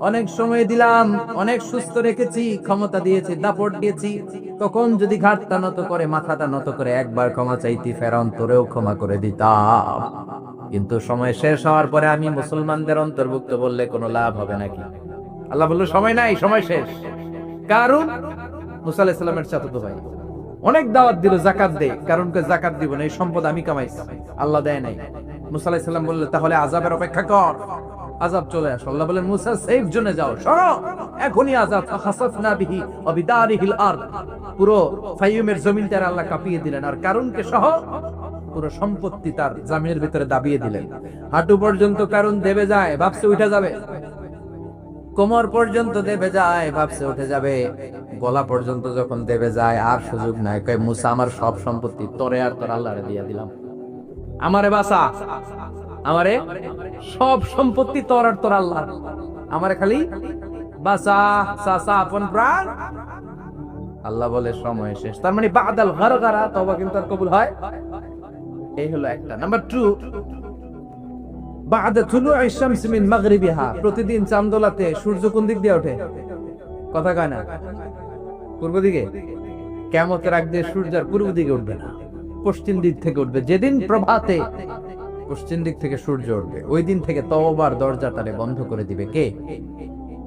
অনেক সময় দিলাম, অনেক সুস্থ রেখেছি, ক্ষমতা দিয়েছি, দাপট দিয়েছি। তখন যদি ঘাটটা নত করে, মাথাটা নত করে, একবার ক্ষমা চাইতি ফেরাউন তোরেও ক্ষমা করে দিতাম। কিন্তু সময় শেষ হওয়ার পরে আমি মুসলমানদের অন্তর্ভুক্ত বললে কোনো লাভ হবে নাকি? আল্লাহ বলল, সময় নাই, সময় শেষ। কারণ? মুসা আলাহিসাল্লামের চাচাতো ভাই। অনেক দাওয়াত দিল, জাকাত দে কারণ কে জাকাত দিব না, এই সম্পদ আমি কামাইছি। আল্লাহ দেয় নাই। মুসা আলাহিসাল্লাম বললে, তাহলে আজাবের অপেক্ষা কর। আজাব চলে আসো। আল্লাহ বলেন, মুসা সেফ জোনে যাও। শোনো এখনই আজাব ফাখাসাফনা বিহি ওয়া বিদারিহিল আরদ। পুরো ফাইয়ুমের জমিনটার আল্লাহ কাঁপিয়ে দিলেন। আর কারণকে সহ পুরো সম্পত্তি তার জামিনের ভিতরে দাবিয়ে দিলেন। হাঁটু পর্যন্ত কারণ দেবে যায়, ভাবছে উঠে যাবে। কোমর পর্যন্ত দেবে যায়, ভাবছে উঠে যাবে। গলা পর্যন্ত যখন দেবে যায়, আর সুযোগ নাই। কয়, মুসা, আমার সব সম্পত্তি তোরে আর তোর আল্লাহরে দিয়ে দিলাম। আমারে বাসা আমারে সব সম্পত্তি তোর আর তোর আল্লাহ আমারে খালি আপন প্রাণ। আল্লাহ বলে, সময় শেষ। তার মানে বাদাল গারগারা তবা কিন্তু আর কবুল হয়। এই হলো একটা। নাম্বার টু, বাদা তুলু আইশামস মিন মাগরিবিহা। প্রতিদিন চান্দোলাতে সূর্য কোন দিক দিয়ে ওঠে? কথা কয় না? পূর্ব দিকে? কেমতের আগ দিয়ে সূর্য পূর্ব দিকে উঠবে না। পশ্চিম দিক থেকে উঠবে। যেদিন প্রভাতে পশ্চিম দিক থেকে সূর্য উঠবে। ওই দিন থেকে তওবার দরজাটারে বন্ধ করে দিবে কে?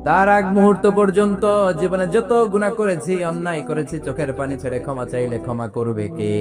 তার আগ মুহূর্ত পর্যন্ত জীবনে যত গুণা করেছি, অন্যায় করেছি, চোখের পানি ছেড়ে ক্ষমা চাইলে ক্ষমা করবে কে?